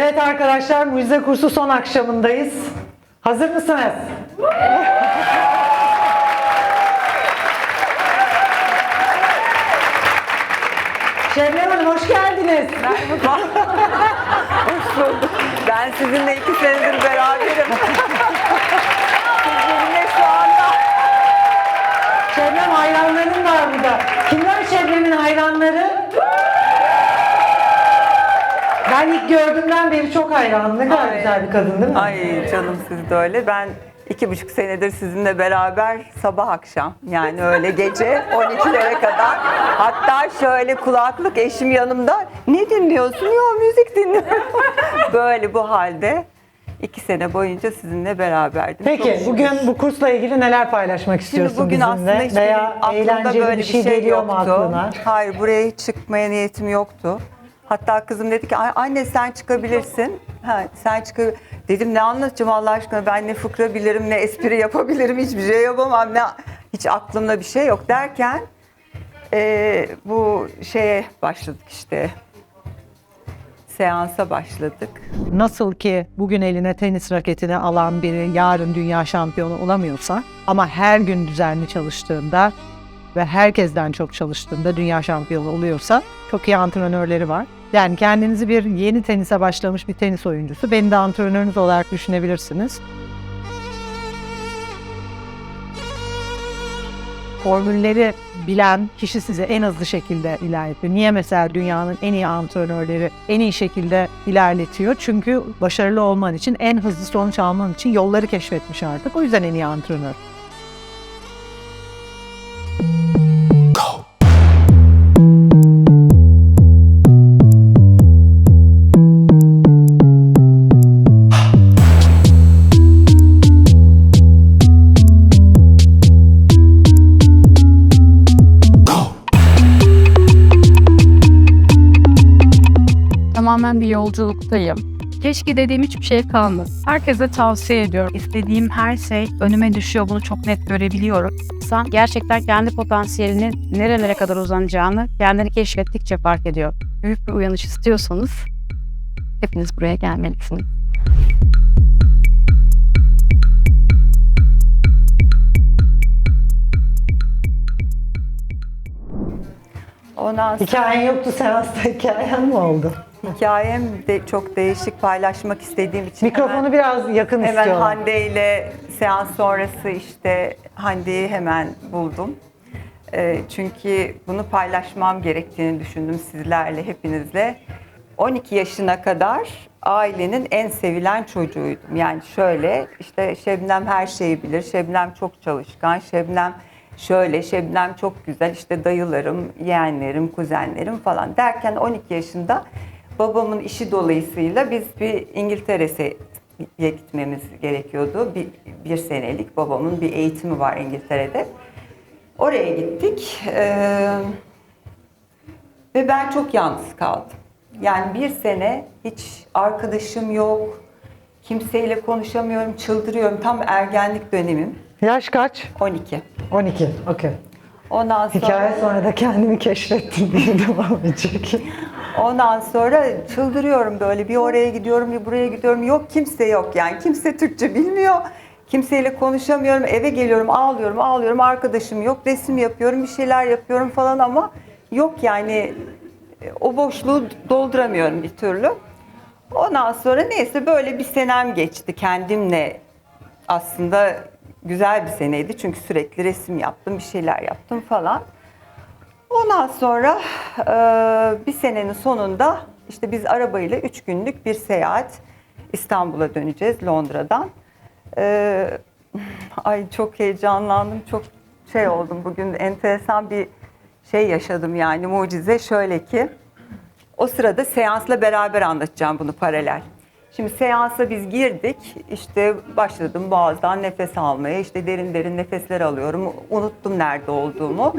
Evet arkadaşlar mucize kursu son akşamındayız. Hazır mısınız? Şebnem Hanım hoş geldiniz. Ben sizinle iki senedir beraberim. Siz benimle şu anda. Şebnem hayranların var burada. Kimler Şebnem'in hayranları? Ben ilk gördüğümden beri çok hayranım. Ne kadar Ay. güzel bir kadın değil mi? Ay canım siz de öyle. Ben iki buçuk senedir sizinle beraber sabah akşam yani öyle gece 12'lere kadar. Hatta şöyle kulaklık eşim yanımda. Ne dinliyorsun? Yok müzik dinliyorum. Böyle bu halde iki sene boyunca sizinle beraberdim. Peki şükür. bugün bu kursla ilgili neler paylaşmak Şimdi istiyorsun bugün aslında bizimle? hiç Veya benim aklımda eğlenceli böyle bir şey, geliyor mu yoktu. aklına? Hayır buraya hiç çıkmaya niyetim yoktu. Hatta kızım dedi ki "Ay, anne sen çıkabilirsin. Ha, sen çıkar. Dedim ne anlatacağım Allah aşkına ben ne fıkra bilirim ne espri yapabilirim hiçbir şey yapamam. Ne, hiç aklımda bir şey yok derken eee, bu şeye başladık işte seansa başladık. Nasıl ki bugün eline tenis raketini alan biri yarın dünya şampiyonu olamıyorsa ama her gün düzenli çalıştığında ve herkesten çok çalıştığında dünya şampiyonu oluyorsa çok iyi antrenörleri var. Yani kendinizi bir yeni tenise başlamış bir tenis oyuncusu, beni de antrenörünüz olarak düşünebilirsiniz. formülleri bilen kişi size en hızlı şekilde ilerletiyor. Niye mesela dünyanın en iyi antrenörleri en iyi şekilde ilerletiyor? Çünkü başarılı olman için, en hızlı sonuç alman için yolları keşfetmiş artık. O yüzden en iyi antrenör. Tamamen bir yolculuktayım. Keşke dediğim hiçbir şey kalmadı. Herkese tavsiye ediyorum. İstediğim her şey önüme düşüyor. Bunu çok net görebiliyorum. İnsan gerçekten kendi potansiyelinin nerelere kadar uzanacağını kendini keşfettikçe fark ediyor. Büyük bir uyanış istiyorsanız hepiniz buraya gelmelisiniz. Ondan sonra Hikayen yoktu, seansta hikayen mi oldu? hikayem de çok değişik paylaşmak istediğim için Mikrofonu hemen- biraz yakın Hemen istiyorum. Hande ile seans sonrası işte Hande'yi hemen buldum. Ee, çünkü bunu paylaşmam gerektiğini düşündüm sizlerle, hepinizle. 12 yaşına kadar ailenin en sevilen çocuğuydum. Yani şöyle işte Şebnem her şeyi bilir, Şebnem çok çalışkan, Şebnem şöyle, Şebnem çok güzel, işte dayılarım, yeğenlerim, kuzenlerim falan derken 12 yaşında babamın işi dolayısıyla biz bir İngiltere'ye gitmemiz gerekiyordu. Bir, bir senelik babamın bir eğitimi var İngiltere'de. Oraya gittik Ee, ve ben çok yalnız kaldım. Yani bir sene hiç arkadaşım yok, kimseyle konuşamıyorum, çıldırıyorum. Tam ergenlik dönemim, Yaş kaç? 12. 12. Okey. Ondan sonra... Hikaye sonra da kendimi keşfettim diye devam edecek. Ondan sonra çıldırıyorum böyle bir oraya gidiyorum bir buraya gidiyorum yok kimse yok yani kimse Türkçe bilmiyor. Kimseyle konuşamıyorum eve geliyorum ağlıyorum ağlıyorum arkadaşım yok resim yapıyorum bir şeyler yapıyorum falan ama yok yani o boşluğu dolduramıyorum bir türlü. Ondan sonra neyse böyle bir senem geçti kendimle aslında güzel bir seneydi çünkü sürekli resim yaptım bir şeyler yaptım falan. Ondan sonra e, bir senenin sonunda işte biz arabayla üç günlük bir seyahat İstanbul'a döneceğiz Londra'dan. E, ay çok heyecanlandım, çok şey oldum bugün enteresan bir şey yaşadım yani mucize şöyle ki o sırada seansla beraber anlatacağım bunu paralel. Şimdi seansa biz girdik. işte başladım boğazdan nefes almaya. işte derin derin nefesler alıyorum. Unuttum nerede olduğumu.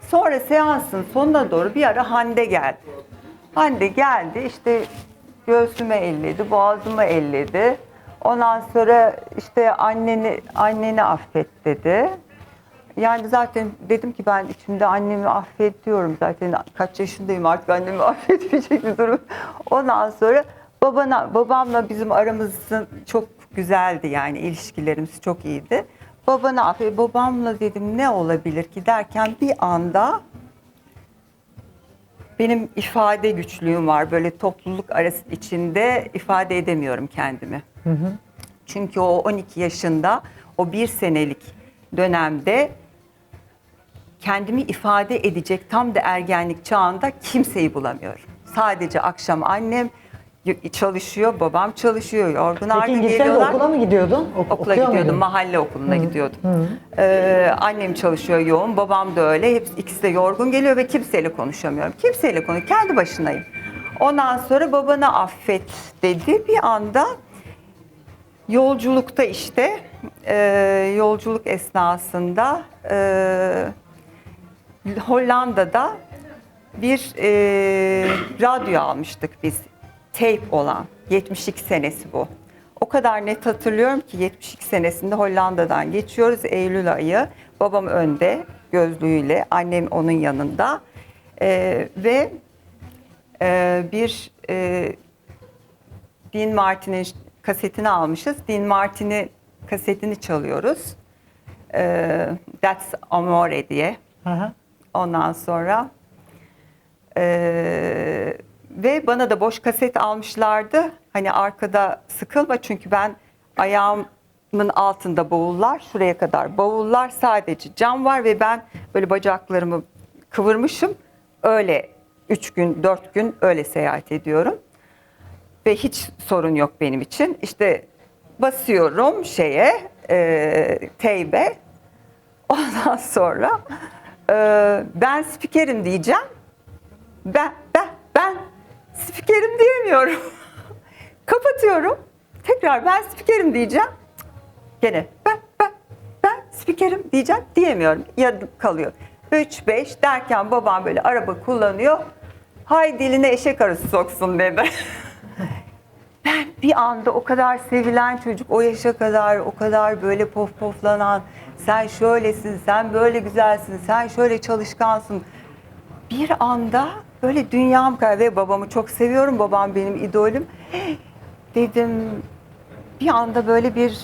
Sonra seansın sonuna doğru bir ara Hande geldi. Hande geldi işte göğsüme elledi, boğazımı elledi. Ondan sonra işte anneni anneni affet dedi. Yani zaten dedim ki ben içimde annemi affediyorum zaten kaç yaşındayım artık annemi affetmeyecek bir durum. Ondan sonra Babana, babamla bizim aramızın çok güzeldi yani ilişkilerimiz çok iyiydi. Babana affet, babamla dedim ne olabilir ki derken bir anda benim ifade güçlüğüm var. Böyle topluluk arası içinde ifade edemiyorum kendimi. Çünkü o 12 yaşında o bir senelik dönemde kendimi ifade edecek tam da ergenlik çağında kimseyi bulamıyorum. Sadece akşam annem çalışıyor, babam çalışıyor, yorgun Peki argın İngiltere'de geliyorlar. okula mı gidiyordun? Ok- Okula okuyor gidiyordum, muydun? mahalle okuluna gidiyordum. Ee, annem çalışıyor yoğun, babam da öyle. Hepsi ikisi de yorgun geliyor ve kimseyle konuşamıyorum. Kimseyle konu, kendi başınayım. Ondan sonra babana affet dedi. Bir anda yolculukta işte, e, yolculuk esnasında e, Hollanda'da bir e, radyo almıştık biz. Tape olan. 72 senesi bu. O kadar net hatırlıyorum ki 72 senesinde Hollanda'dan geçiyoruz Eylül ayı. Babam önde gözlüğüyle, annem onun yanında. E, ve e, bir e, Dean Martin'in kasetini almışız. Dean Martin'i kasetini çalıyoruz. E, That's Amore diye. Hı hı. Ondan sonra eee, ve bana da boş kaset almışlardı. Hani arkada sıkılma çünkü ben ayağımın altında bavullar, şuraya kadar bavullar sadece cam var ve ben böyle bacaklarımı kıvırmışım. Öyle üç gün, dört gün öyle seyahat ediyorum. Ve hiç sorun yok benim için. İşte basıyorum şeye, eee teybe. Ondan sonra e, ben spikerim diyeceğim. Ben, ben, ben spikerim diyemiyorum. Kapatıyorum. Tekrar ben spikerim diyeceğim. Gene ben, ben, ben spikerim diyeceğim diyemiyorum. Yarım kalıyor. 3, 5 derken babam böyle araba kullanıyor. Hay diline eşek arısı soksun dedi. ben bir anda o kadar sevilen çocuk o yaşa kadar o kadar böyle pof poflanan sen şöylesin sen böyle güzelsin sen şöyle çalışkansın bir anda böyle dünyam kaydı ve babamı çok seviyorum babam benim idolüm dedim bir anda böyle bir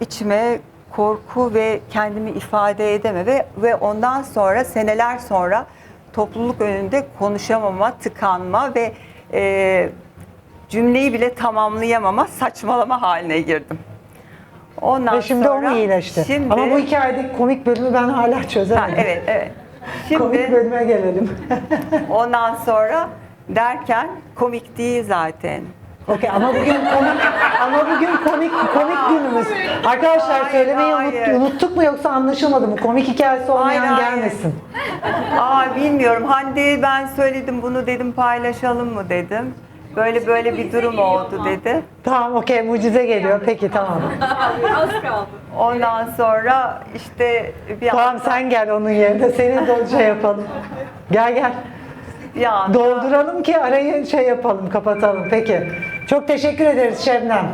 içime korku ve kendimi ifade edeme ve ve ondan sonra seneler sonra topluluk önünde konuşamama, tıkanma ve e, cümleyi bile tamamlayamama, saçmalama haline girdim. Ondan Ve şimdi sonra o mu iyileşti? Şimdi, Ama bu hikayedeki komik bölümü ben hala Ha, çözemedim. evet, evet. Komik Şimdi bölüme gelelim. ondan sonra derken komik değil zaten. Okey ama bugün komik ama bugün komik komik günümüz. Arkadaşlar Hayır, söylemeyi unut- hayır. unuttuk mu yoksa anlaşılmadı mı? Komik hikayesi olmayan Hayır, hayır. gelmesin. Aa bilmiyorum. Hande ben söyledim bunu dedim paylaşalım mı dedim. Böyle böyle bir durum oldu dedi. Tamam okey mucize geliyor. Peki tamam. Ondan sonra işte bir Tamam anda, sen gel onun yerine. Senin de şey yapalım. Gel gel. bir anda Dolduralım ki arayı şey yapalım, kapatalım. Peki. Çok teşekkür ederiz Şebnem.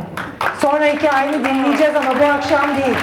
Sonra hikayeni dinleyeceğiz ama bu akşam değil.